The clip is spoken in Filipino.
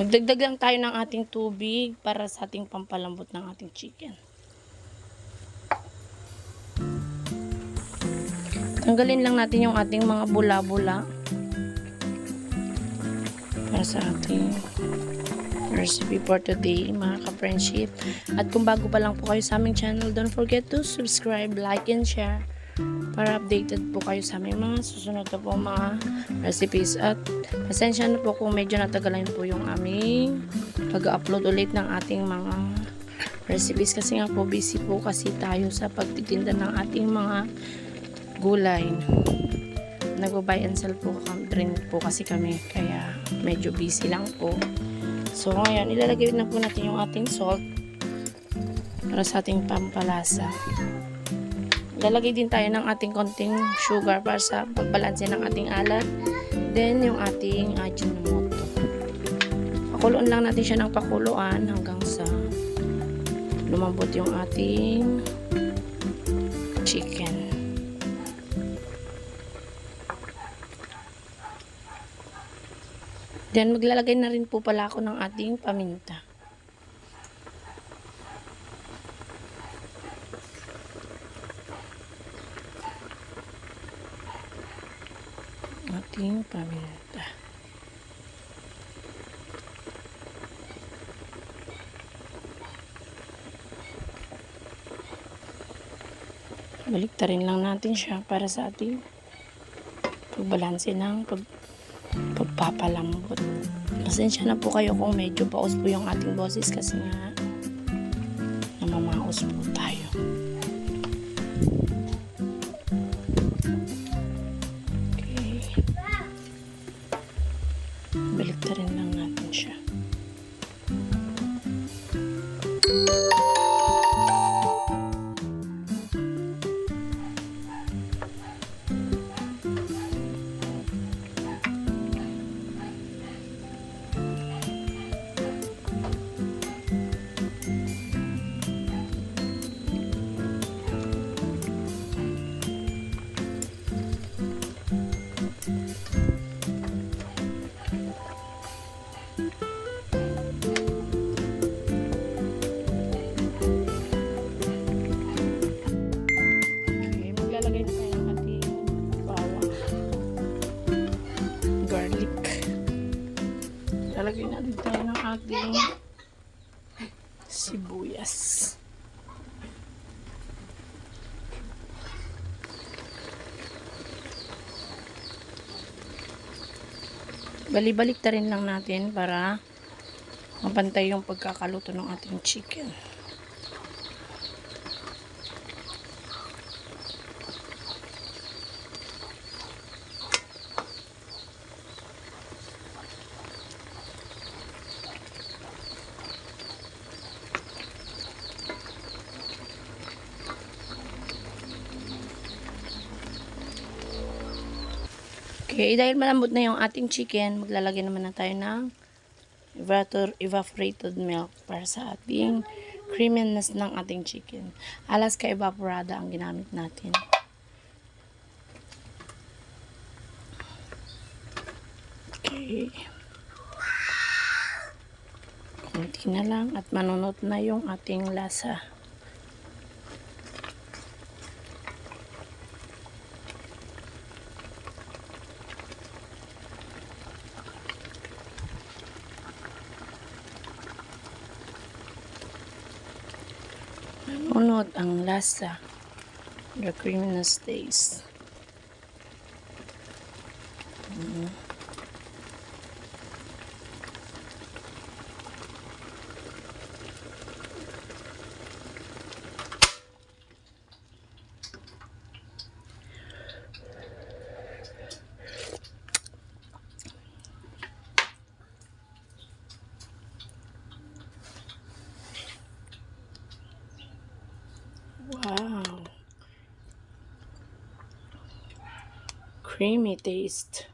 Magdagdag lang tayo ng ating tubig para sa ating pampalambot ng ating chicken. Tanggalin lang natin yung ating mga bula-bula para sa ating recipe for today mga ka-friendship. At kung bago pa lang po kayo sa aming channel, don't forget to subscribe, like, and share para updated po kayo sa aming mga susunod na po mga recipes. At pasensya na po kung medyo natagalan po yung aming pag-upload ulit ng ating mga recipes kasi nga po busy po kasi tayo sa pagtitinda ng ating mga gulay. Nagbo-buy and sell po rin po kasi kami kaya medyo busy lang po. So ngayon, ilalagay na po natin yung ating salt para sa ating pampalasa. Lalagay din tayo ng ating konting sugar para sa pagbalanse ng ating alat. Then, yung ating ajinomoto. Pakuluan lang natin siya ng pakuluan hanggang sa lumambot yung ating chicken. Then, maglalagay na rin po pala ako ng ating paminta. Ating paminta. Baliktarin lang natin siya para sa ating pagbalanse ng pag, pagpapalambot. Pasensya na po kayo kung medyo paus po yung ating boses kasi nga namamaos po tayo. Tayo ng ating sibuyas. Bali-balik ta rin lang natin para mapantay yung pagkakaluto ng ating chicken. Okay, dahil malambot na yung ating chicken, maglalagay naman na tayo ng evaporated milk para sa ating creaminess ng ating chicken. Alaska evaporada ang ginamit natin. Okay. Kunti na lang at manunot na yung ating lasa. Unod ang lasa. The creaminess taste. Mm. Wow. Creamy taste.